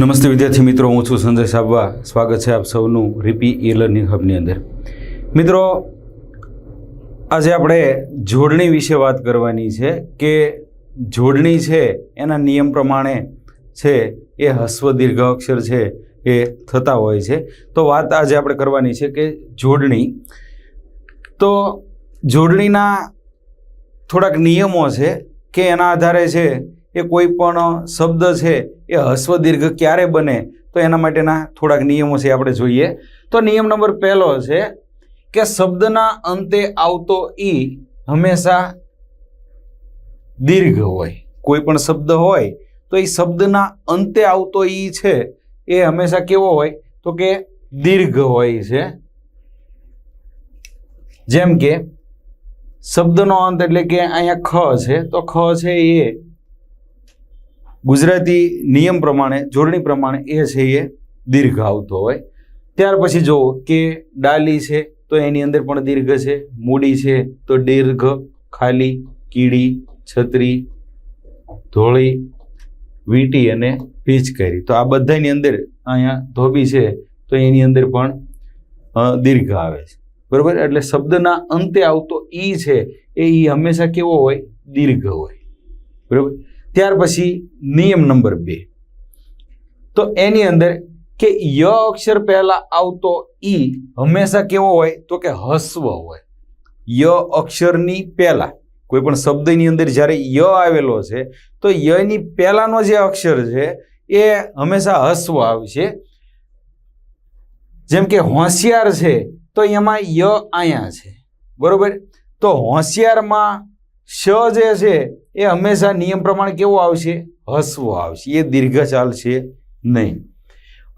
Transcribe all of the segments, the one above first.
નમસ્તે વિદ્યાર્થી મિત્રો, હું છું સંજય સાબવા. સ્વાગત છે આપ સૌનું રીપી ઈ લર્નિંગ હબની અંદર. મિત્રો, આજે આપણે જોડણી વિશે વાત કરવાની છે કે જોડણી છે, એના નિયમ પ્રમાણે છે, એ હસ્વ દીર્ઘ અક્ષર છે, એ થતા હોય છે. તો વાત આજે આપણે કરવાની છે કે જોડણી. તો જોડણીના થોડાક નિયમો છે કે એના આધારે છે એ કોઈ પણ શબ્દ છે એ હસ્વ દીર્ઘ ક્યારે બને, તો એના માટેના થોડાક નિયમો છે આપણે જોઈએ. તો નિયમ નંબર પહેલો છે કે શબ્દના અંતે આવતો ઈ હંમેશા દીર્ઘ હોય. કોઈ પણ શબ્દ હોય, તો એ શબ્દના અંતે આવતો ઈ છે એ હંમેશા કેવો હોય? તો કે દીર્ઘ હોય છે. જેમ કે શબ્દનો અંત એટલે કે અહીંયા ખ છે, તો ખ છે એ ગુજરાતી નિયમ પ્રમાણે જોડણી પ્રમાણે એ છે એ દીર્ઘ આવતો હોય. ત્યાર પછી જુઓ કે ડાલી છે, તો એની અંદર પણ દીર્ઘ છે, મૂડી છે, તો દીર્ઘ, ખાલી, કીડી, છત્રી, ધોળી, વીંટી અને કરી. તો આ બધાની અંદર અહીંયા ધોબી છે, તો એની અંદર પણ દીર્ઘ આવે છે. બરોબર? એટલે શબ્દના અંતે આવતો ઈ છે, એ ઈ હંમેશા કેવો હોય? દીર્ઘ હોય. બરોબર? ત્યાર પછી નિયમ નંબર બે. તો એની અંદર કે ય અક્ષર પહેલા આવતો ઈ હંમેશા કેવો હોય? તો કે હસ્વ હોય. ય અક્ષરની પહેલા. કોઈ પણ શબ્દની અંદર જ્યારે ય આવેલો છે, તો યની પહેલાનો જે અક્ષર છે, એ હંમેશા હસ્વ આવશે જેમ કે હોશિયાર છે, તો એમાં ય અહીંયા છે. બરોબર? તો હોશિયારમાં શ જે છે એ હંમેશા નિયમ પ્રમાણે કેવો આવશે? હસવો આવશે. એ દીર્ઘ ચાલશે નહીં.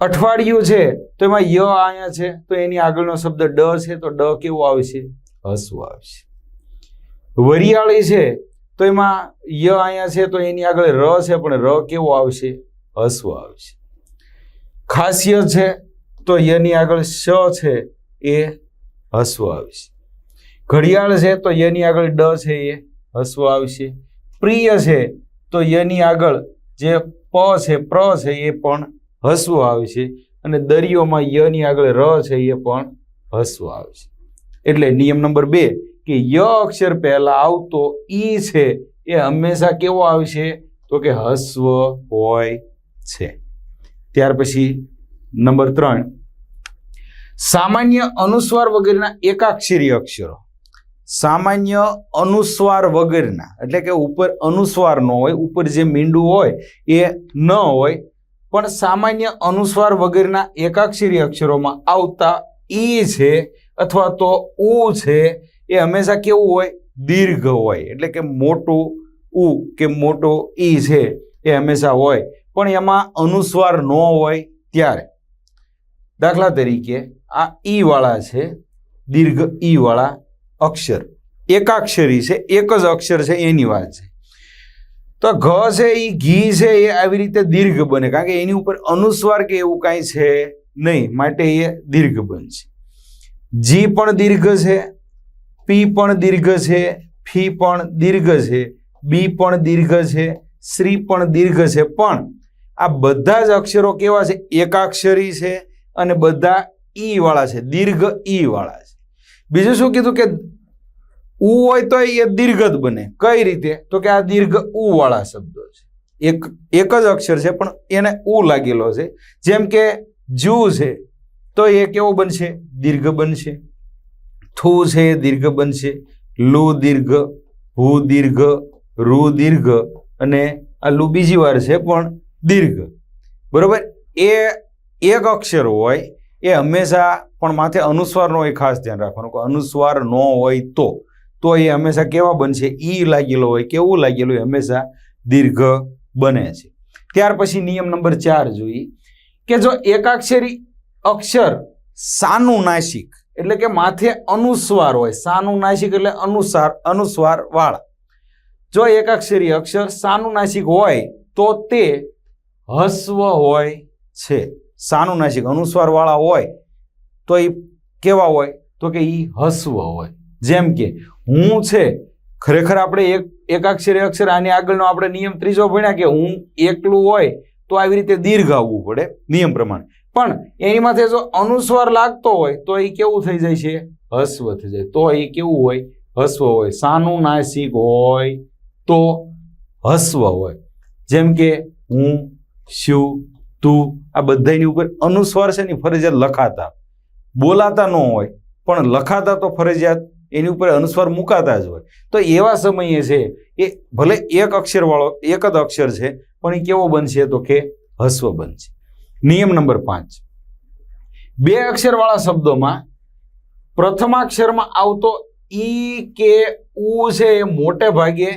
અઠવાડિયું છે, તો એમાં ય અહીંયા છે, તો એની આગળનો શબ્દ ડ છે, તો ડ કેવો આવશે? હસવો આવશે. વરિયાળી છે, તો એમાં ય અહીંયા છે, તો એની આગળ ર છે, પણ ર કેવો આવશે? હસવો આવશે. ખાસિયત છે, તો યની આગળ શ છે, એ હસવો આવશે. ઘડિયાળ છે, તો યની આગળ ડ છે, એ હસવો આવશે. પ્રિય છે, તો યની આગળ જે પ છે, પ્ર છે, એ પણ હસવું આવે છે. અને દરિયોમાં યની આગળ ર છે, એ પણ હસવું આવે છે. એટલે નિયમ નંબર બે, કે ય અક્ષર પહેલાં આવતો ઈ છે, એ હંમેશા કેવો આવશે તો કે હસ્વ હોય છે. ત્યાર પછી નંબર ત્રણ, સામાન્ય અનુસ્વાર વગેરેના એકાક્ષરી અક્ષરો. સામાન્ય અનુસ્વાર વગરના, એટલે કે ઉપર અનુસ્વાર ન હોય, ઉપર જે મીંડું હોય એ ન હોય, પણ સામાન્ય અનુસ્વાર વગેરેના એકાક્ષરી અક્ષરોમાં આવતા ઈ છે અથવા તો ઉ છે, એ હંમેશા કેવું હોય? દીર્ઘ હોય, એટલે કે મોટું ઉ કે મોટો ઈ છે એ હંમેશા હોય, પણ એમાં અનુસ્વાર ન હોય ત્યારે. દાખલા તરીકે આ ઈ વાળા છે, દીર્ઘ ઈ વાળા અક્ષર. એકાક્ષરી છે, એક જ અક્ષર છે, એની વાત છે. તો ઘ છે એ ઘી છે એ આવી રીતે દીર્ઘ બને, કારણ કે એની ઉપર અનુસ્વાર કે એવું કાંઈ છે નહીં, માટે એ દીર્ઘ બનશે. જી પણ દીર્ઘ છે, પી પણ દીર્ઘ છે, ફી પણ દીર્ઘ છે, બી પણ દીર્ઘ છે, શ્રી પણ દીર્ઘ છે. પણ આ બધા જ અક્ષરો કેવા છે? એકાક્ષરી છે અને બધા ઈ વાળા છે, દીર્ઘ ઈ વાળા છે. બીજું શું કીધું કે ઉ હોય તો એ દીર્ઘ જ બને. કઈ રીતે? તો કે આ દીર્ઘ ઉ વાળા શબ્દો છે. એક એક જ અક્ષર છે, પણ એને ઉ લાગેલો છે. જેમ કે જુ છે, તો એ કેવો બનશે? દીર્ઘ બનશે. થુ છે એ દીર્ઘ બનશે. લુ દીર્ઘ હુ દીર્ઘ રૂ દીર્ઘ અને આ લુ બીજી વાર છે, પણ દીર્ઘ. બરોબર? એ એક અક્ષર હોય એ હંમેશા પણ માથે અનુસ્વારનો એ ખાસ ધ્યાન રાખવાનું કે અનુસ્વાર ન હોય તો. તો એ હંમેશા કેવા બનશે? ઈ લાગેલો હોય, કેવું લાગેલું હોય હંમેશા દીર્ઘ બને છે. ત્યાર પછી નિયમ નંબર ચાર જોઈએ કે જો એકાક્ષરી અક્ષર સાનુનાસિક એટલે કે માથે અનુસ્વાર હોય સાનુનાસિક એટલે અનુસાર, અનુસ્વાર વાળા. જો એકાક્ષરી અક્ષર સાનુનાસિક હોય તો તે હસ્વ હોય છે. સાનુનાસિક અનુસ્વારવાળા હોય, તો એ કેવા હોય? તો કે એ હસ્વ હોય. જેમ કે, હું છે, ખરેખર આપણે એક, એકાક્ષરી અક્ષર આની આગળનો આપણે નિયમ ત્રીજો ભણ્યા કે હું એકલું હોય, તો આવી રીતે દીર્ઘ આવવું પડે, નિયમ પ્રમાણે. પણ એની માથે જો અનુસ્વાર લાગતો હોય, તો એ કેવું થઈ જાય છે? હસ્વ થઈ જાય. તો એ કેવું હોય? હસ્વ હોય. સાનુનાસિક હોય, તો હસ્વ હોય. જેમ કે, હું શિવ તું આ બધાની ઉપર અનુસ્વાર છે ને ફરજિયાત લખાતા. બોલાતા ન હોય, પણ લખાતા તો ફરજિયાત, એની ઉપર અનુસ્વાર મુકાતા જ હોય. તો એવા સમયે છે, એ ભલે એક અક્ષરવાળો, એક જ અક્ષર છે, પણ એ કેવો બનશે તો કે હસ્વ બનશે. નિયમ નંબર પાંચ. બે અક્ષરવાળા શબ્દોમાં પ્રથમાક્ષરમાં આવતો ઈ કે ઉ છે એ મોટે ભાગે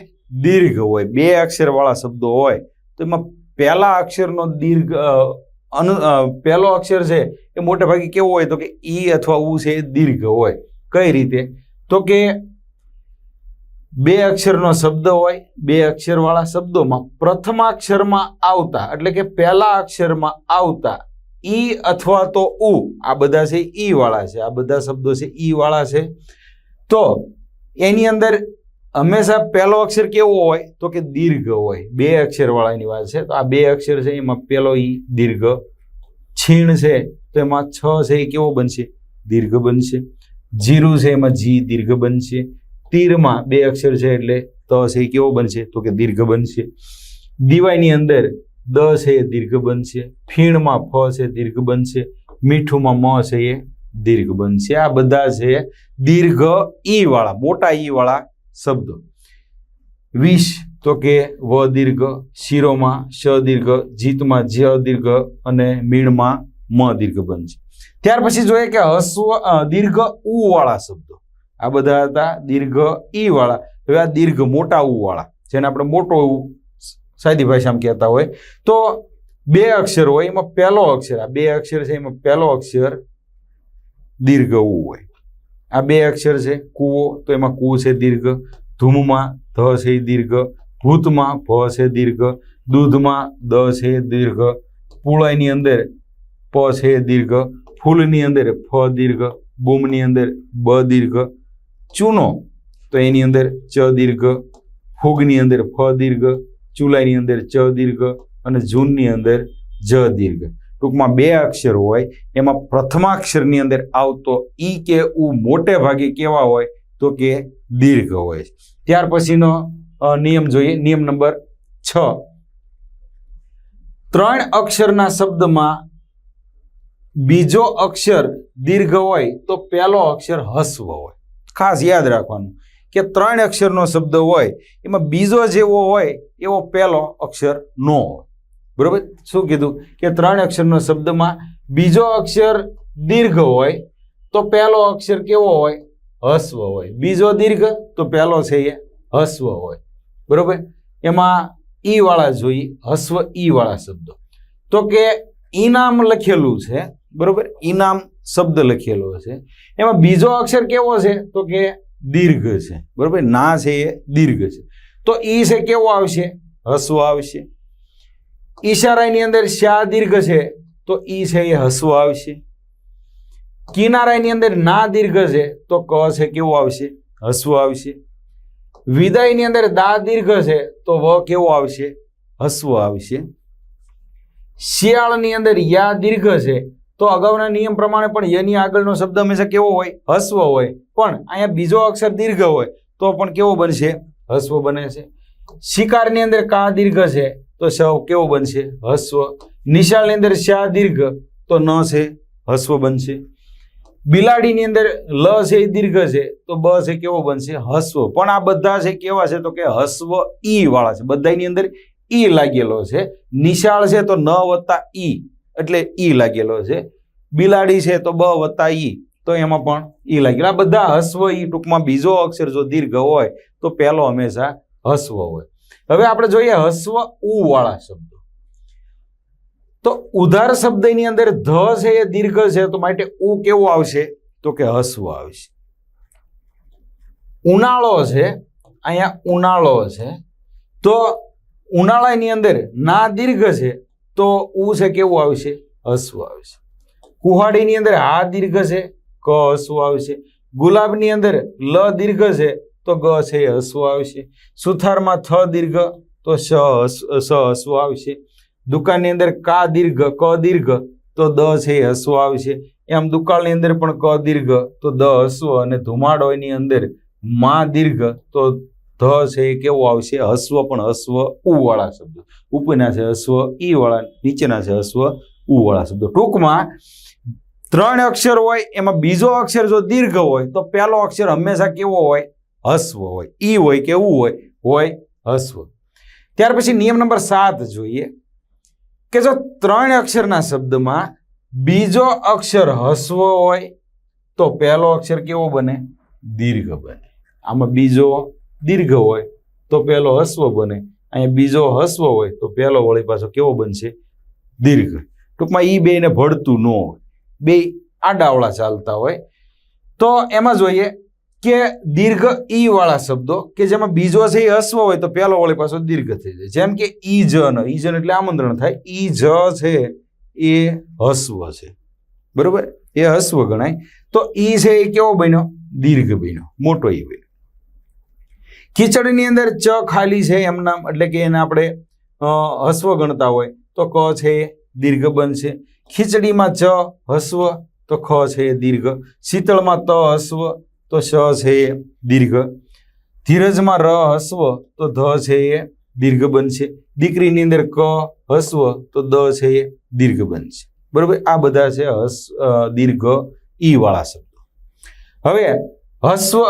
દીર્ઘ હોય. બે અક્ષરવાળા શબ્દો હોય, તો એમાં પહેલા અક્ષરનો દીર્ઘ અનુ પહેલો અક્ષર છે એ મોટે ભાગે કેવો હોય તો કે ઈ અથવા ઉ છે એ દીર્ઘ હોય. કઈ રીતે? તો કે બે અક્ષરનો શબ્દ હોય, બે અક્ષરવાળા શબ્દોમાં પ્રથમાક્ષરમાં આવતા, એટલે કે પહેલા અક્ષરમાં આવતા, ઈ અથવા તો ઉ. આ બધા છે ઈ વાળા છે, આ બધા શબ્દો છે ઈ વાળા છે. તો એની અંદર હંમેશા પહેલો અક્ષર કેવો હોય તો કે દીર્ઘ હોય. બે અક્ષર વાળાની વાત છે. તો આ બે અક્ષર છે, એમાં પહેલો ઈ દીર્ઘ છીણ છે, તો એમાં છ છે એ કેવો બનશે? દીર્ઘ બનશે. જીરું છે, એમાં જી દીર્ઘ બનશે. તીરમાં બે અક્ષર છે એટલે ત છે એ કેવો બનશે? તો કે દીર્ઘ બનશે. દિવાયની અંદર દ છે એ દીર્ઘ બનશે. ફીણમાં ફ છે દીર્ઘ બનશે. મીઠુંમાં મ છે એ દીર્ઘ બનશે. આ બધા છે દીર્ઘ ઈ વાળા, મોટા ઈ વાળા શબ્દો. વિષ તો કે વ દીર્ઘ શિરોમાં શ દીર્ઘ, જીતમાં જ દીર્ઘ અને મીણમાં મ દીર્ઘ બનશે. ત્યાર પછી જોઈએ કે હસ્વ દીર્ઘ ઉ વાળા શબ્દો. આ બધા હતા દીર્ઘ ઈ વાળા. હવે આ દીર્ઘ મોટા ઉ વાળા, જેને આપણે મોટો ઉ સાદી ભાષામાં કહેતા હોય. તો બે અક્ષર હોય, એમાં પહેલો અક્ષર, આ બે અક્ષર છે, એમાં પહેલો અક્ષર દીર્ઘ ઉ હોય. આ બે અક્ષર છે, કુવો, તો એમાં કુ છે દીર્ઘ, ધૂમમાં ધ છે દીર્ઘ, ભૂતમાં ભ છે દીર્ઘ, દૂધમાં દ છે દીર્ઘ, પુળાઈની અંદર પ છે દીર્ઘ, ફૂલની અંદર ફ દીર્ઘ, બૂમની અંદર બ દીર્ઘ, ચૂનો, તો એની અંદર ચ દીર્ઘ, ફૂગની અંદર ફ દીર્ઘ, ચૂલાઈની અંદર ચ દીર્ઘ અને જૂનની અંદર જ દીર્ઘ. ટૂંકમાં બે અક્ષર હોય, એમાં પ્રથમાક્ષરની અંદર આવતો ઈ કે ઉ મોટે ભાગે કેવા હોય તો કે દીર્ઘ હોય. ત્યાર પછીનો નિયમ જોઈએ, નિયમ નંબર છ. ત્રણ અક્ષરના શબ્દમાં બીજો અક્ષર દીર્ઘ હોય તો પહેલો અક્ષર હસ્વ હોય. ખાસ યાદ રાખવાનું કે ત્રણ અક્ષરનો શબ્દ હોય, એમાં બીજો જેવો હોય એવો પહેલો અક્ષર ન હોય. બરોબર? શું કીધું? કે ત્રણ અક્ષરનો શબ્દમાં બીજો અક્ષર દીર્ઘ હોય, તો પહેલો અક્ષર કેવો હોય? હસ્વ હોય. બીજો દીર્ઘ, તો પહેલો છે એ હસ્વ હોય. બરોબર? એમાં ઈ વાળા જોઈએ, હસ્વ ઈ શબ્દો. તો કે ઈનામ લખેલું છે, બરોબર? ઈનામ શબ્દ લખેલો છે. એમાં બીજો અક્ષર કેવો છે? તો કે દીર્ઘ છે. બરોબર? ના છે એ, દીર્ઘ છે. તો ઈ છે કેવો આવશે? હસ્વ આવશે. ઈશારાની અંદર શા દીર્ઘ છે, તો ઈ છે એ હસવું આવશે. કિનારાની અંદર ના દીર્ઘ છે, તો ક છે કેવું આવશે? હસવું આવશે. વિદાયની અંદર દા દીર્ઘ છે, તો વ કેવો આવશે? હસવું આવશે. શિયાળની અંદર યા દીર્ઘ છે, તો અગાઉના નિયમ પ્રમાણે પણ યની આગળનો શબ્દ હંમેશા કેવો હોય? હસ્વ હોય. પણ અહીંયા બીજો અક્ષર દીર્ઘ હોય, તો પણ કેવો બનશે? હસ્વ બને છે. શિકારની અંદર કા દીર્ઘ છે? તો શ કેવો બનશે? હસ્વ. નિશાળની અંદર શા દીર્ઘ? તો ન છે, હસ્વ બનશે. બિલાડીની અંદર લ છે એ દીર્ઘ છે, તો બ છે કેવો બનશે? હસ્વ. પણ આ બધા છે કેવા છે? તો કે હસ્વ ઈ વાળા છે. બધાની અંદર ઈ લાગેલો છે. નિશાળ છે તો ન વત્તા ઈ, એટલે ઈ લાગેલો છે. બિલાડી છે તો બ વત્તા ઈ, તો એમાં પણ ઈ લાગેલો. આ બધા હસ્વ ઈ ટૂંકમાં બીજો અક્ષર જો દીર્ઘ હોય, તો પહેલો હંમેશા હસ્વ હોય. હવે આપણે જોઈએ હસ્વ ઉ વાળા શબ્દો. તો ઉધાર શબ્દની અંદર ધ છે એ દીર્ઘ છે, તો માટે ઉ કેવો આવશે? તો કે હસ્વ આવશે. ઉનાળો છે, અહીંયા ઉનાળો છે. તો ઉનાળાની અંદર ના દીર્ઘ છે, તો ઉ છે કેવું આવશે? હસ્વ આવશે. કુહાડીની અંદર હા દીર્ઘ છે, ક હસ્વ આવશે. ગુલાબની અંદર લ દીર્ઘ છે તો ગ છે એ હસ્વ આવશે. સુથારમાં થ દીર્ઘ, તો સ સ, હસ્વ આવશે. દુકાનની અંદર કા દીર્ઘ, ક દીર્ઘ, તો દ છે એ હસવું આવશે. એમ દુકાળની અંદર પણ ક દીર્ઘ, તો દ હસવો અને ધુમાડો એની અંદર મા દીર્ઘ, તો ધ છે એ કેવો આવશે? હસવ પણ હસવ ઉ વાળા શબ્દો. ઉપરના છે હસવ, ઈ વાળા, નીચેના છે હસવ ઉ વાળા શબ્દો. ટૂંકમાં ત્રણ અક્ષર હોય, એમાં બીજો અક્ષર જો દીર્ઘ હોય, તો પહેલો અક્ષર હંમેશા કેવો હોય? હસવ હોય, ઈ હોય કે ઉ હોય હોય હસવ ત્યાર પછી નિયમ નંબર સાત જોઈએ કે જો ત્રણ અક્ષરના શબ્દમાં બીજો અક્ષર હસવો હોય, તો પહેલો અક્ષર કેવો બને? દીર્ઘ બને. આમાં બીજો દીર્ઘ હોય, તો પહેલો હસવો બને. અહીંયા બીજો હસવો હોય, તો પહેલો વળી પાછો કેવો બનશે? દીર્ઘ. ટૂંકમાં ઈ બેને ભળતું ન હોય. બે આડાવળા ચાલતા હોય. તો એમાં જોઈએ કે દીર્ઘ ઈ વાળા શબ્દો, કે જેમાં બીજો છે એ હસ્વ હોય તો પહેલો વળી પાછો દીર્ઘ થઈ જાય. જેમ કે ઈ જન ઈ જન એટલે આમંત્રણ થાય. ઈ જ છે, એ હસ્વ છે. બરોબર? એ હસ્વ ગણાય. તો ઈ છે એ કેવો બન્યો? દીર્ઘ બન્યો. મોટો ઈ બન્યો. ખીચડીની અંદર ચ ખાલી છે એમ નામ, એટલે કે એને આપણે હસ્વ ગણતા હોય તો ક છે એ દીર્ઘ બનશે. ખીચડીમાં ચ હસ્વ તો ખ છે એ દીર્ઘ. શીતળમાં ત હસ્વ તો શ છે એ દીર્ઘ. ધીરજમાં ર હસ્વ તો ધ છે એ દીર્ઘ બનશે. દીકરીની અંદર ક હસ્વ તો દ છે એ દીર્ઘ બનશે. બરોબર? આ બધા છે હસ દીર્ઘ, ઈ વાળા શબ્દો. હવે હસ્વ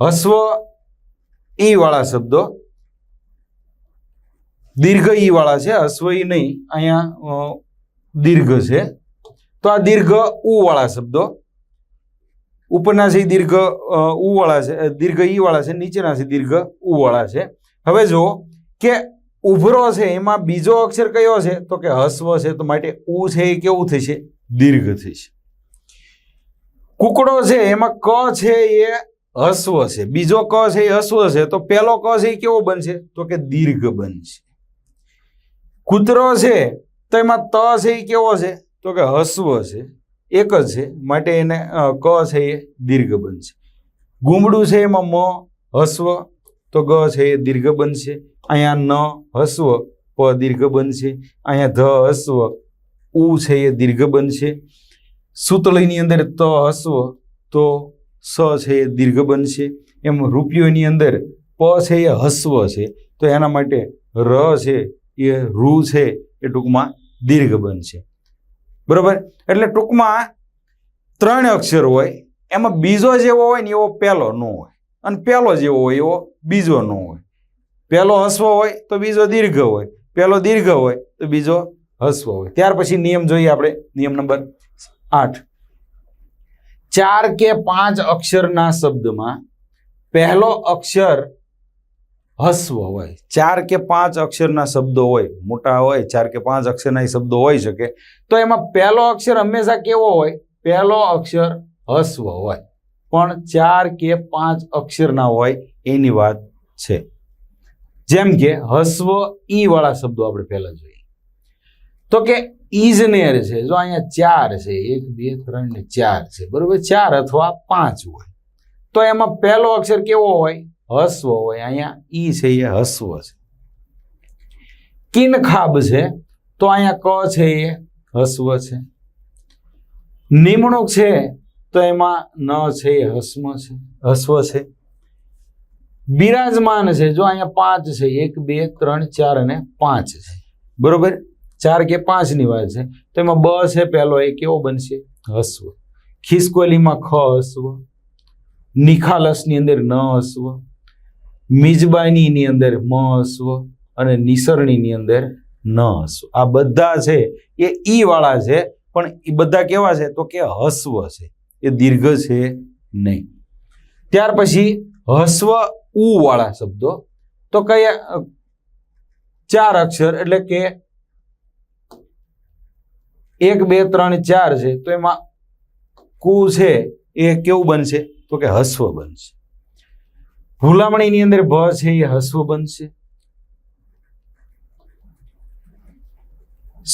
હસ્વ, ઈ વાળા શબ્દો. દીર્ઘ ઈ વાળા છે, હસ્વ ઈ નહીં. અહીંયા દીર્ઘ છે. તો આ દીર્ઘ ઉ વાળા શબ્દો. ઉપરના છે દીર્ઘ ઉવાળા છે દીર્ઘ ઈ વાળા છે, નીચેના છે દીર્ઘ ઉ વાળા છે. હવે જો કે ઉભરો છે, એમાં બીજો અક્ષર કયો છે? તો કે હસ્વ છે, તો માટે ઉ છે એ કેવું થશે? દીર્ઘ થશે. કુકડો છે, એમાં ક છે એ હસ્વ છે. બીજો ક છે એ હસ્વ છે, તો પેલો ક છે એ કેવો બનશે? તો કે દીર્ઘ બનશે. કૂતરો છે, તો એમાં ત છે એ કેવો છે? તો કે હસ્વ છે. એક જ છે, માટે એને ક છે એ દીર્ઘ બનશે ગુમડું છે એમાં મ, હસ્વ, તો ગ છે એ દીર્ઘ બનશે અહીંયા ન, હસ્વ, પ દીર્ઘ બનશે અહીંયા ધ, હસ્વ, ઉ છે એ દીર્ઘ બનશે સૂતળીની અંદર ત, હસ્વ, તો સ છે એ દીર્ઘ બનશે એમ રૂપિયોની અંદર પ છે એ હસ્વ છે. તો એના માટે ર છે એ રૂ છે એ ટૂંકમાં દીર્ઘ બનશે બરોબર? એટલે ટૂંકમાં ત્રણ અક્ષર હોય, એમાં બીજો જેવો હોય ને એવો પહેલો ન હોય. અને પહેલો જેવો હોય એવો બીજો ન હોય. પહેલો હસ્વ હોય તો બીજો દીર્ઘ હોય. પહેલો દીર્ઘ હોય તો બીજો હસ્વ હોય. ત્યાર પછી નિયમ જોઈએ આપણે. નિયમ નંબર આઠ. ચાર કે પાંચ અક્ષરના શબ્દમાં પહેલો અક્ષર હસ્વ હોય, ચાર કે પાંચ અક્ષરના શબ્દો હોય, મોટા હોય, ચાર કે પાંચ અક્ષરના શબ્દો હોઈ શકે, તો એમાં પહેલો અક્ષર હંમેશા કેવો હોય? પહેલો અક્ષર હસ્વ હોય. પણ ચાર કે પાંચ અક્ષરના હોય એની વાત છે. જેમ કે હસ્વ ઈ વાળા શબ્દો આપણે પહેલા જોઈએ. તો કે ઈજનેર છે, જો અહીંયા ચાર છે, એક, બે, ત્રણ ચાર છે, બરોબર? ચાર અથવા પાંચ હોય. તો એમાં પહેલો અક્ષર કેવો હોય? હસ્વ હોય, અહીંયા ઈ છે, એ હસ્વ છે. કિનખાબ છે, તો અહીંયા ક છે, એ હસ્વ છે. નિમણૂક છે, તો એમાં ન છે, એ હસ્મ છે, હસ્વ છે. બિરાજમાન છે, જો અહીંયા પાંચ છે, એક, બે, ત્રણ, ચાર અને પાંચ છે. બરોબર? ચાર કે પાંચની વાત છે. તો એમાં બ છે પહેલો એ કેવો બનશે? હસ્વ. ખિસકોલીમાં ખ હસ્વ. નિખાલસની અંદર ન હસ્વ. મિજબાનીની અંદર મ હસ્વ અને નિસરણીની અંદર ન હસ્વ આ બધા છે, એ ઈ વાળા છે, પણ એ બધા કેવા છે? તો કે હસ્વ છે. એ દીર્ઘ છે નહીં. ત્યાર પછી હસ્વ ઉ વાળા શબ્દો. તો કયા ચાર અક્ષર એટલે કે એક, બે, ત્રણ, ચાર છે, તો એમાં કુ છે, એ કેવું બનશે? તો કે હસ્વ બનશે. ભૂલામણીની અંદર ભ છે એ હસવું બનશે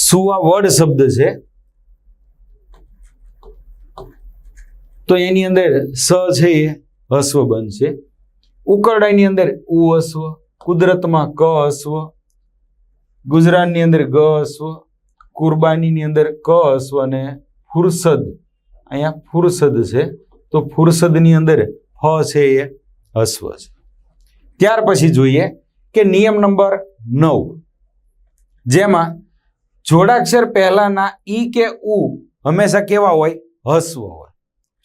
સુવા વડ શબ્દ છે? તો એની અંદર સ છે એ હસ્વ બનશે ઉકરડાની અંદર ઉ હસ્વ, કુદરતમાં ક હસ્વ ગુજરાતની અંદર ગ અશ્વ કુરબાનીની અંદર ક અશ્વ અને ફુરસદ. અહીંયા ફુરસદ છે. તો ફુરસદની અંદર ફ છે એ અશ્વ છે. ત્યાર પછી જોઈએ કે નિયમ નંબર નવ. જેમાં જોડાક્ષર પહેલાના ઈ કે ઉ હંમેશા કેવા હોય? હસ્વ હોય.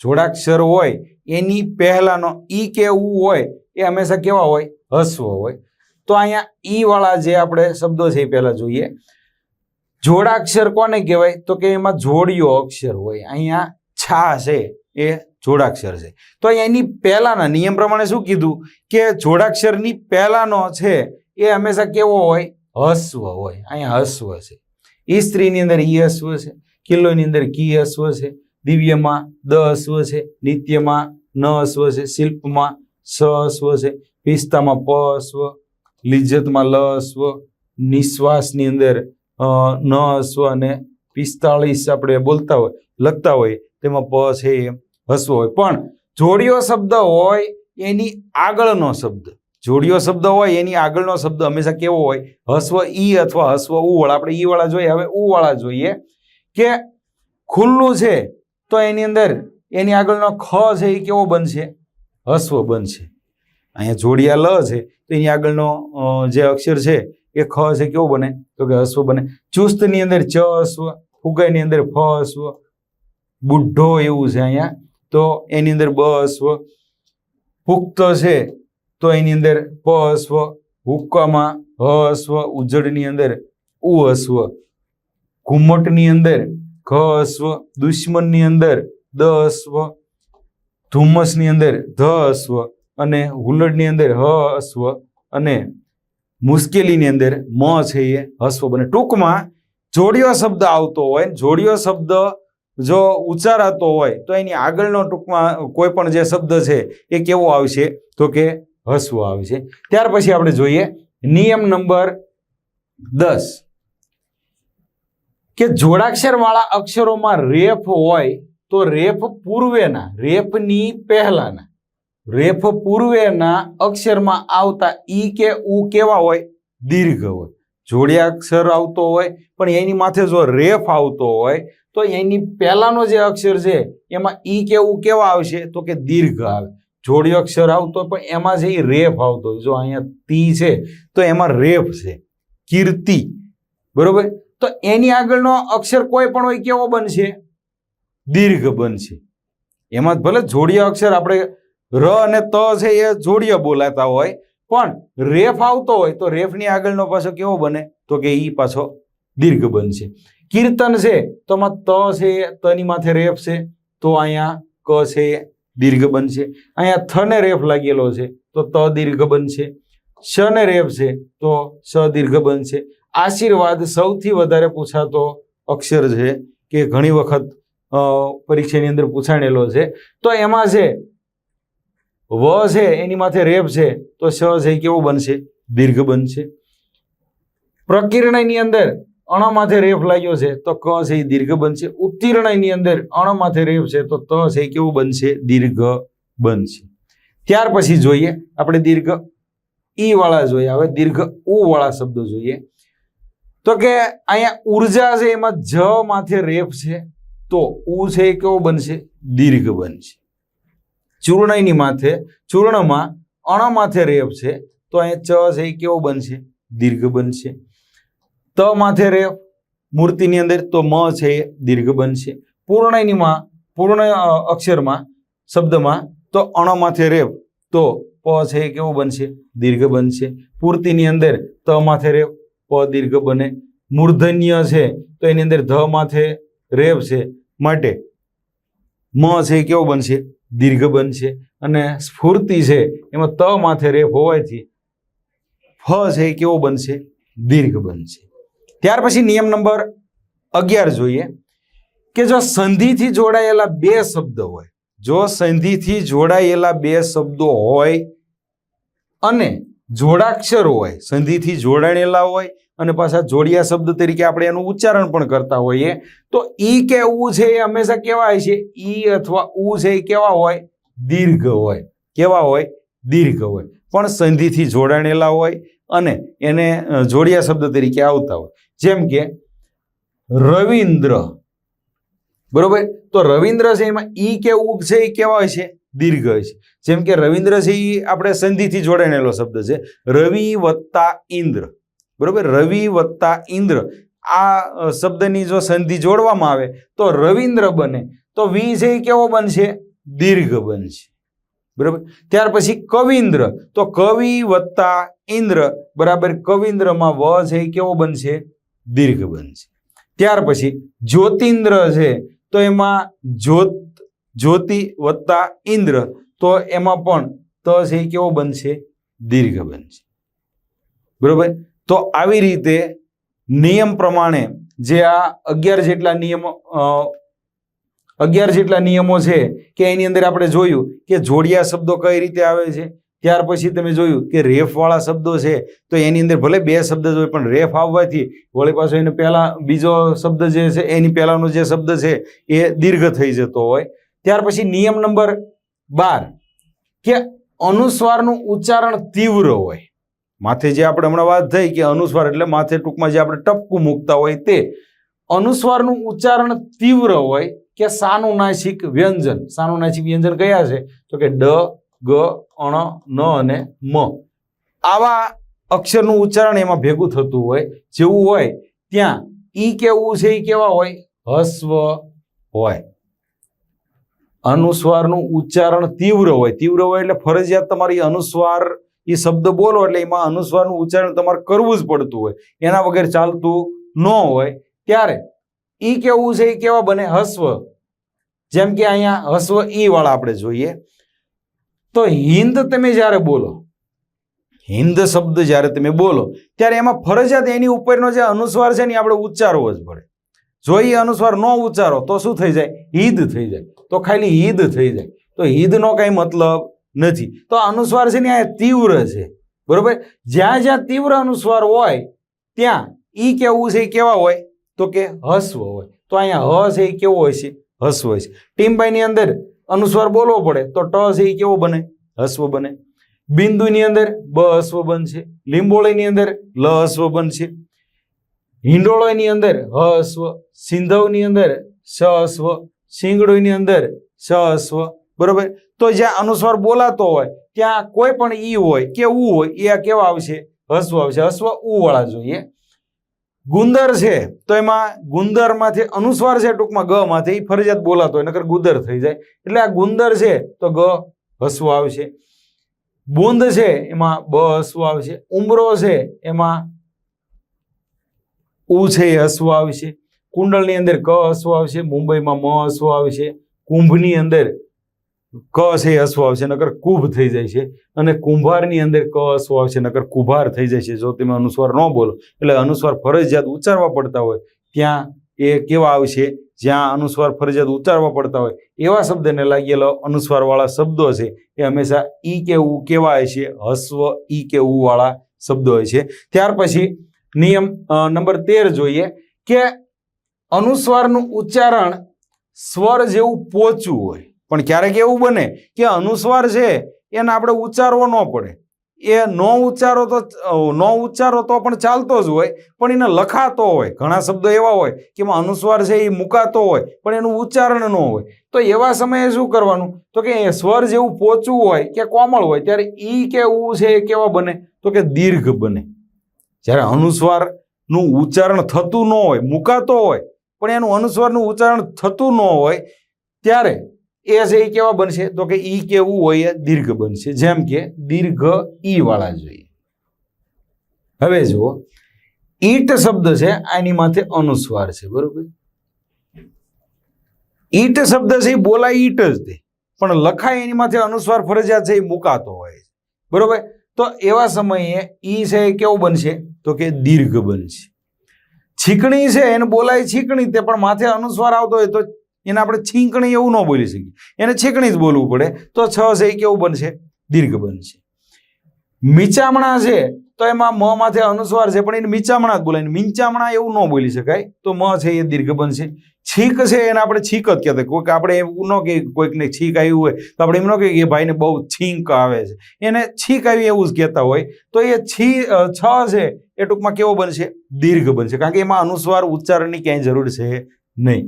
જોડાક્ષર હોય, એની પહેલાનો ઈ કે ઉ હોય, એ હંમેશા કેવા હોય? હસ્વ હોય. તો અહીંયા ઈ વાળા જે આપણે શબ્દો છે એ પહેલા જોઈએ. જોડાક્ષર કોને કહેવાય? તો કે એમાં જોડિયો અક્ષર હોય. અહીંયા છા છે. એ જોડાક્ષર છે. તો અહીંયા એની પહેલાના નિયમ પ્રમાણે શું કીધું? કે જોડાક્ષરની પહેલાનો છે એ હંમેશા કેવો હોય? હસ્વ હોય. અહીંયા હસ્વ છે. ઈ સ્ત્રીની અંદર ઈ હસ્વ છે. કિલ્લોની અંદર કી હસ્વ છે. દિવ્યમાં દ હસ્વ છે. નિત્યમાં ન હસ્વ છે. શિલ્પમાં સ હસ્વ છે. પિસ્તામાં પ હસ્વ. લિજ્જતમાં લ હસ્વ. નિશ્વાસની અંદર ન હસ્વ અને પિસ્તાળીસ આપણે બોલતા હોય, લખતા હોય, તેમાં પ છે એ હસ્વ હોય. પણ જોડિયો શબ્દ હોય એની આગળનો શબ્દ. જોડિયો શબ્દ હોય એની આગળનો શબ્દ હંમેશા કેવો હોય? હસ્વ ઈ અથવા હસ્વ ઉ આપણે ઈ વાળા જોઈએ. હવે ઉ વાળા જોઈએ કે ખુલ્લું છે તો એની અંદર એની આગળનો ખ છે એ કેવો બનશે? હસ્વ બનશે. અહીંયા જોડિયા લ છે તો એની આગળનો જે અક્ષર છે એ ખ છે કેવો બને? તો કે હસ્વ બને. ચુસ્તની અંદર ચ હસ્વ ફુગાઈની અંદર ફ હસ્વ. બુઢો એવું છે અહીંયા. તો એની અંદર બ અશ્વ પુખ્ત છે, તો એની અંદર પ અશ્વ હુક્કામાં હ અશ્વ ઉજળની અંદર ઉ અશ્વ ઘુમ્મટની અંદર ઘ અશ્વ દુશ્મનની અંદર દ અશ્વ ધુમ્મસની અંદર ધ અશ્વ અને હુલડની અંદર હ અશ્વ અને મુશ્કેલીની અંદર મ છે એ હસ્વ બને. ટૂંકમાં જોડિયો શબ્દ આવતો હોય જોડિયો શબ્દ જો ઉચ્ચારાતો હોય, તો એની આગળનો ટૂંકમાં કોઈ પણ જે શબ્દ છે, એ કેવો આવશે? તો કે હસવો આવશે. ત્યાર પછી આપણે જોઈએ, નિયમ નંબર દસ. કે જોડાક્ષરવાળા અક્ષરોમાં રેફ હોય, તો રેફ પૂર્વેના, રેફની પહેલાના. રેફ પૂર્વેના અક્ષરમાં આવતા ઈ કે ઉ કેવા હોય? દીર્ઘ હોય. જોડિયાક્ષર આવતો હોય, પણ એની માથે જો રેફ આવતો હોય, તો એની પહેલાનો જે અક્ષર છે, એમાં ઈ કેવું કેવા આવશે? તો કે દીર્ઘ આવે. જોડિયો અક્ષર આવતો પણ એમાં એ રેફ આવતો હોય, જો અહીંયા તી છે, તો એમાં રેફ છે. કીર્તિ. બરોબર? તો એની આગળનો અક્ષર કોઈ પણ હોય કેવો બનશે? દીર્ઘ બનશે. એમાં ભલે જોડિયા અક્ષર આપણે ર અને ત છે, એ જોડિયા બોલાતા હોય પણ રેફ આવતો હોય તો રેફની આગળનો પાછો કેવો બને? તો કે ઈ પાછો દીર્ઘ બનશે. કીર્તન છે, તો આમાં ત છે તની માથે રેફ છે, તો અહીંયા ક છે, દીર્ઘ બનશે. અહીંયા થને રેફ લાગેલો છે, તો ત દીર્ઘ બનશે. શને રેફ છે, તો સ દીર્ઘ બનશે. આશીર્વાદ સૌથી વધારે પૂછાતો અક્ષર છે, કે ઘણી વખત પરીક્ષાની અંદર પૂછાણેલો છે. તો એમાં છે વ છે, એની માથે રેફ છે, તો શ છે, એ કેવું બનશે? દીર્ઘ બનશે. પ્રકીર્ણયની અંદર અણ માથે રેફ લાગ્યો છે, તો ક છે, એ દીર્ઘ બનશે. ઉત્તીર્ણયની અંદર અણ માથે રેફ છે, તો ત છે કેવું બનશે? દીર્ઘ બનશે. ત્યાર પછી જોઈએ, આપણે દીર્ઘ ઈ વાળા જોઈએ, હવે દીર્ઘ ઉ વાળા શબ્દો જોઈએ. તો કે અહીંયા ઊર્જા છે, એમાં જ માથે રેફ છે, તો ઉ છે કેવો બનશે? દીર્ઘ બનશે. ચૂર્ણયની માથે, ચૂર્ણમાં અણ માથે રેપ છે, તો અહીંયા ચ છે એ કેવો બનશે? દીર્ઘ બનશે. ત માથે રેપ મૂર્તિની અંદર તો મ છે એ દીર્ઘ બનશે. પૂર્ણયનીમાં, પૂર્ણ અક્ષરમાં, શબ્દમાં તો અણ માથે રેપ તો પ છે એ કેવો બનશે? દીર્ઘ બનશે. પૂર્તિની અંદર ત માથે રેપ પ દીર્ઘ બને. મૂર્ધન્ય છે, તો એની અંદર ધ માથે રેપ છે. માટે મ છે એ કેવો બનશે? દીર્ઘ બનશે અને સ્ફૂર્તિ છે, એમાં ત માથે રેફ હોવાથી ફ છે એ કેવો બનશે દીર્ઘ બનશે ત્યાર પછી નિયમ નંબર અગિયાર જોઈએ કે જો સંધિથી જોડાયેલા બે શબ્દ હોય, જો સંધિથી જોડાયેલા બે શબ્દો હોય અને જોડાક્ષર હોય, સંધિથી જોડાણેલા હોય અને પાછા જોડિયા શબ્દ તરીકે આપણે એનું ઉચ્ચારણ પણ કરતા હોઈએ. તો ઈ કે ઉ છે એ હંમેશા કેવા છે. ઈ અથવા ઉ છે એ કેવા હોય? દીર્ઘ હોય. કેવા હોય? દીર્ઘ હોય. પણ સંધિથી જોડાણેલા હોય અને એને જોડિયા શબ્દ તરીકે આવતા હોય. જેમ કે, રવિન્દ્ર. બરોબર? તો રવિન્દ્ર છે એમાં ઈ કે ઉ છે? એ કેવા હોય છે? દીર્ઘ છે. જેમ કે રવિન્દ્ર છે આપણે સંધિથી જોડાયેલો શબ્દ છે. રવિ વત્તા ઇન્દ્ર. બરોબર? રવિ વત્તા ઇન્દ્ર. આ શબ્દની જો સંધિ જોડવામાં આવે, તો રવિન્દ્ર બને. તો વી છે એ કેવો બનશે? દીર્ઘ બનશે. બરાબર? ત્યાર પછી કવિન્દ્ર. તો કવિ વત્તા ઇન્દ્ર. બરાબર? કવિન્દ્રમાં વ છે એ કેવો બનશે? દીર્ઘ બનશે. ત્યાર પછી જ્યોતિન્દ્ર છે, તો એમાં જ્યોત જ્યોતિ વત્તા ઇન્દ્ર, તો એમાં પણ ત છે એ કેવો બનશે? દીર્ઘ બનશે. બરોબર? તો આવી રીતે નિયમ પ્રમાણે જે આ અગિયાર જેટલા નિયમો અગિયાર જેટલા નિયમો છે કે એની અંદર આપણે જોયું કે જોડિયા શબ્દો કઈ રીતે આવે છે? ત્યાર પછી તમે જોયું કે રેફવાળા શબ્દો છે, તો એની અંદર ભલે બે શબ્દ જ હોય, પણ રેફ આવવાથી વળી પાછો એને પહેલા બીજો શબ્દ જે છે, એની પહેલાંનો જે શબ્દ છે, એ દીર્ઘ થઈ જતો હોય. ત્યાર પછી નિયમ નંબર બાર કે અનુસ્વારનું ઉચ્ચારણ તીવ્ર હોય. માથે જે આપણે હમણાં વાત થઈ કે અનુસ્વાર એટલે માથે ટૂંકમાં જે આપણે ટપકું મૂકતા હોય તે. અનુસ્વારનું ઉચ્ચારણ તીવ્ર હોય કે સાનુનાસિક વ્યંજન. સાનુનાસિક વ્યંજન કયા છે? તો કે ડ, ગ, અણ, ન અને મ. આવા અક્ષરનું ઉચ્ચારણ એમાં ભેગું થતું હોય, જેવું હોય, ત્યાં ઈ કેવું છે? એ કેવા હોય? હસ્વ હોય. અનુસ્વારનું ઉચ્ચારણ તીવ્ર હોય. તીવ્ર હોય એટલે ફરજિયાત તમારી અનુસ્વાર એ શબ્દ બોલો એટલે એમાં અનુસ્વારનું ઉચ્ચારણ તમારે કરવું જ પડતું હોય. એના વગર ચાલતું ન હોય. ત્યારે ઈ કેવું છે? એ કેવા બને? હસ્વ. જેમ કે અહીંયા હસ્વ ઈ વાળા આપણે જોઈએ. તો હિન્દ તમે જ્યારે બોલો હિન્દ શબ્દ જ્યારે તમે બોલો, ત્યારે એમાં ફરજિયાત એની ઉપરનો જે અનુસ્વાર છે ને આપણે ઉચ્ચારવો જ પડે. જો એ અનુસ્વાર ન ઉચ્ચારો, તો શું થઈ જાય? ઈદ થઈ જાય. તો ખાલી ઈદ થઈ જાય. તો ઈદનો કાંઈ મતલબ નથી. તો અનુસ્વાર છે ને, આ તીવ્ર છે. બરોબર? જ્યાં જ્યાં તીવ્ર અનુસ્વાર હોય, ત્યાં ઈ કેવું છે એ કેવા હોય? તો કે હસ્વ હોય. તો અહીંયા હ છે એ કેવો હોય છે? હસ્વ હોય છે. ટીમબાઈની અંદર અનુસ્વાર બોલવો પડે, તો ટ છે એ કેવો બને? હસ્વ બને. બિંદુની અંદર બ હસ્વ બનશે. લીંબોળીની અંદર લ હસ્વ બનશે. હિંડોળોની અંદર હસ્વ સિંધવની અંદર સ હસ્વ શિંગડોની અંદર સ હસ્વ બરોબર? તો જ્યાં અનુસ્વાર બોલાતો હોય, ત્યાં કોઈ પણ ઈ હોય કે ઉ હોય એ આ કેવા આવશે? હસ્વ આવશે. હસ્વ ઉ વાળા જોઈએ. ગુંદર છે, તો એમાં ગુંદરમાંથી અનુસ્વાર છે ટૂંકમાં, ગ માંથી એ ફરજિયાત બોલાતો હોય, નકર ગુદર થઈ જાય. એટલે આ ગુંદર છે, તો ગ, હસ્વ આવશે. બુંદ છે, એમાં બ, હસ્વ આવશે. ઉમરો છે, એમાં ઉ છે એ હસ્વ આવશે. કુંડળની અંદર ક હસ્વ આવશે, મુંબઈમાં મ હસ્વ આવશે. કુંભની અંદર ક છે એ હસ્વ આવશે, નકર કુંભ થઈ જાય છે અને કુંભારની અંદર ક હસ્વ આવશે, નકર કુભાર થઈ જાય છે જો તમે અનુસ્વાર ન બોલો, એટલે અનુસ્વાર ફરજિયાત ઉચ્ચારવા પડતા હોય. ત્યાં એ કેવા આવશે? જ્યાં અનુસ્વાર ફરજિયાત ઉચ્ચારવા પડતા હોય. એવા શબ્દને લાગેલો અનુસ્વારવાળા શબ્દો છે. એ હંમેશા ઈ કે ઉ કેવા હોય છે હસ્વ ઈ કે ઉ વાળા શબ્દો હોય છે. ત્યાર પછી નિયમ નંબર તેર જોઈએ કે અનુસ્વારનું ઉચ્ચારણ સ્વર જેવું પોચું હોય. પણ ક્યારેક એવું બને કે અનુસ્વાર છે, એને આપણે ઉચ્ચારવો ન પડે. એ ન ઉચ્ચારો તો ન ઉચ્ચારો તો પણ ચાલતો જ હોય, પણ એને લખાતો હોય. ઘણા શબ્દો એવા હોય કે એમાં અનુસ્વાર છે એ મુકાતો હોય, પણ એનું ઉચ્ચારણ ન હોય. તો એવા સમયે શું કરવાનું? તો કે સ્વર જેવું પોચું હોય કે કોમળ હોય, ત્યારે ઈ કે ઉ છે એ કેવા બને? તો કે દીર્ઘ બને. જ્યારે અનુસ્વારનું ઉચ્ચારણ થતું ન હોય, મુકાતો હોય, પણ એનું અનુસ્વારનું ઉચ્ચારણ થતું ન હોય, ત્યારે એ છે એ કેવા બનશે? તો કે ઈ કેવું હોય એ દીર્ઘ બનશે. જેમ કે દીર્ઘ ઈ વાળા જોઈએ. હવે જુઓ. ઈટ શબ્દ છે, આની માથે અનુસ્વાર છે, બરોબર? ઈટ શબ્દ છે એ બોલાય ઈટ જ તે. પણ લખાય એની માથે અનુસ્વાર ફરજિયાત છે એ મુકાતો હોય બરોબર? તો એવા સમયે ઈ છે, એ કેવું બનશે? તો કે દીર્ઘ બનશે. છીકણી છે, એને બોલાય છીકણી, તે પણ માથે અનુસ્વાર આવતો હોય તો એને આપણે છીંકણી એવું ન બોલી શકીએ. એને છીકણી જ બોલવું પડે. તો છ છે એ કેવું બનશે? દીર્ઘ બનશે. મીચામણા છે તો એમાં મ માથે અનુસ્વાર છે, પણ એને મીચામણા જ બોલાય. મીંચામણા એવું ન બોલી શકાય. તો મ છે એ દીર્ઘ બનશે છીક છે એને આપણે છીક જ કહેતા કોઈક આપણે એવું ન કે કોઈકને છીક આવ્યું હોય, તો આપણે એમ ન કહીએ કે ભાઈને બહુ છીંક આવે છે. એને છીક આવી એવું જ કહેતા હોય. તો એ છી છ છે, એ ટૂંકમાં કેવો બનશે? દીર્ઘ બનશે કારણ કે એમાં અનુસ્વાર ઉચ્ચારણની ક્યાંય જરૂર છે નહીં.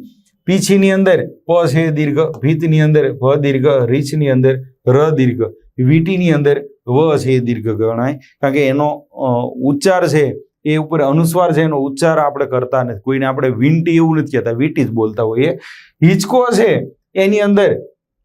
પીછીની અંદર પ છે દીર્ઘ, ભીતની અંદર ભ દીર્ઘ, રીછની અંદર ર દીર્ઘ, વીટીની અંદર વ છે એ દીર્ઘ ગણાય. કારણ કે એનો ઉચ્ચાર છે એ ઉપર અનુસ્વાર છે, એનો ઉચ્ચાર આપણે કરતા નથી. કોઈને આપણે વીંટી એવું નથી કહેતા, વીંટી જ બોલતા હોઈએ. હિંચકો છે એની અંદર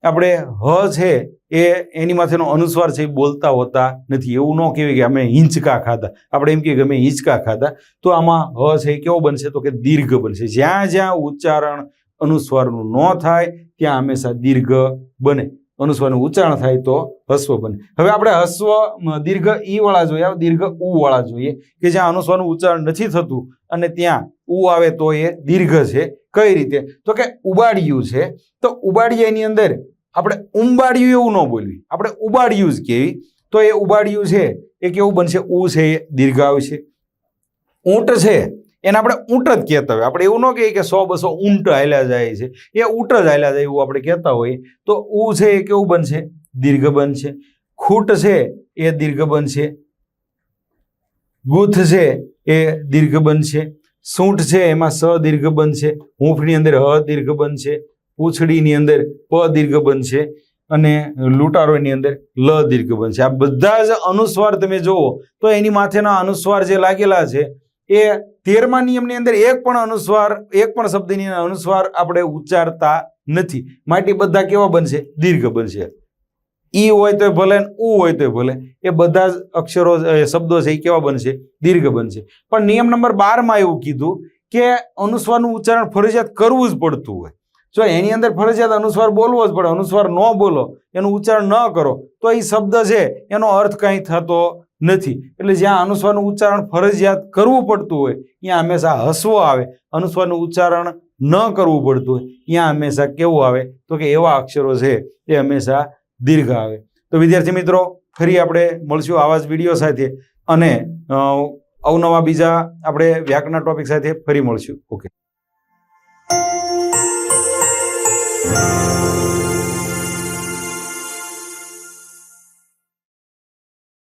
આપણે હ છે એ એની માથેનો અનુસ્વાર છે એ બોલતા હોતા નથી. એવું ન કહેવાય કે અમે હિંચકા ખાધા. આપણે એમ કહીએ કે અમે હિંચકા ખાધા. તો આમાં હ છે એ કેવો બનશે? તો કે દીર્ઘ બનશે. જ્યાં જ્યાં ઉચ્ચારણ અનુસ્વારનું ન થાય, ત્યાં હંમેશા દીર્ઘ બને. અનુસ્વારનું ઉચ્ચારણ થાય તો હસ્વ બને. હવે આપણે હસ્વ દીર્ઘ ઈ વાળા જોઈએ દીર્ઘ ઉ વાળા જોઈએ, કે જ્યાં અનુસ્વારનું ઉચ્ચારણ નથી થતું અને ત્યાં ઉ આવે તો એ દીર્ઘ છે. કઈ રીતે? તો કે ઉબાડિયું છે. તો ઉબાડિયાની અંદર આપણે ઉંબાડિયું એવું ન બોલવી. આપણે ઉબાડિયું જ કહેવી. તો એ ઉબાડિયું છે. એ કેવું બનશે? ઉ છે એ દીર્ઘ આવશે. ઊંટ છે. એને આપણે ઊંટ જ કહેતા હોય. આપણે એવું ન કહીએ કે સો બસો ઊંટ હાલ્યા જાય છે. એ ઊંટ જ હાલ્યા જાય એવું આપણે કહેતા હોઈએ તો ઉ છે એ કેવું બનશે? દીર્ઘ બનશે. ખૂટ છે એ દીર્ઘ બનશે. ગુથ છે એ દીર્ઘ બનશે. સૂંઠ છે એમાં સ દીર્ઘ બનશે. હૂંફની અંદર હ દીર્ઘ બનશે. પૂંછડીની અંદર પ દીર્ઘ બનશે. અને લૂંટારોની અંદર લ દીર્ઘ બનશે. આ બધા જ અનુસ્વાર તમે જુઓ તો એની માથેના અનુસ્વાર જે લાગેલા છે એ તેરમા નિયમની અંદર એક પણ અનુસ્વાર, એક પણ શબ્દની અનુસ્વાર આપણે ઉચ્ચારતા નથી. માટે બધા કેવા બનશે? દીર્ઘ બનશે. ઈ હોય તો ભલે ઉ હોય તો ભલે. એ બધા જ અક્ષરો શબ્દો છે એ કેવા બનશે? દીર્ઘ બનશે. પણ નિયમ નંબર બારમાં એવું કીધું કે અનુસ્વારનું ઉચ્ચારણ ફરજિયાત કરવું જ પડતું હોય. જો એની અંદર ફરજિયાત અનુસ્વાર બોલવો જ પડે, અનુસ્વાર ન બોલો, એનું ઉચ્ચારણ ન કરો, તો એ શબ્દ છે, એનો અર્થ કંઈ થતો નથી. એટલે જ્યાં અનુસ્વારનું ઉચ્ચારણ ફરજિયાત કરવું પડતું હોય, ત્યાં હંમેશા હસવો આવે. અનુસ્વારનું ઉચ્ચારણ ન કરવું પડતું હોય, ત્યાં હંમેશા કેવું આવે? તો કે એવા અક્ષરો છે, એ હંમેશા દીર્ઘ આવે. તો વિદ્યાર્થી મિત્રો, ફરી આપણે મળશું આવા જ વીડિયો સાથે અને અવનવા બીજા આપણે વ્યાકરણના ટોપિક સાથે ફરી મળશું. ઓકે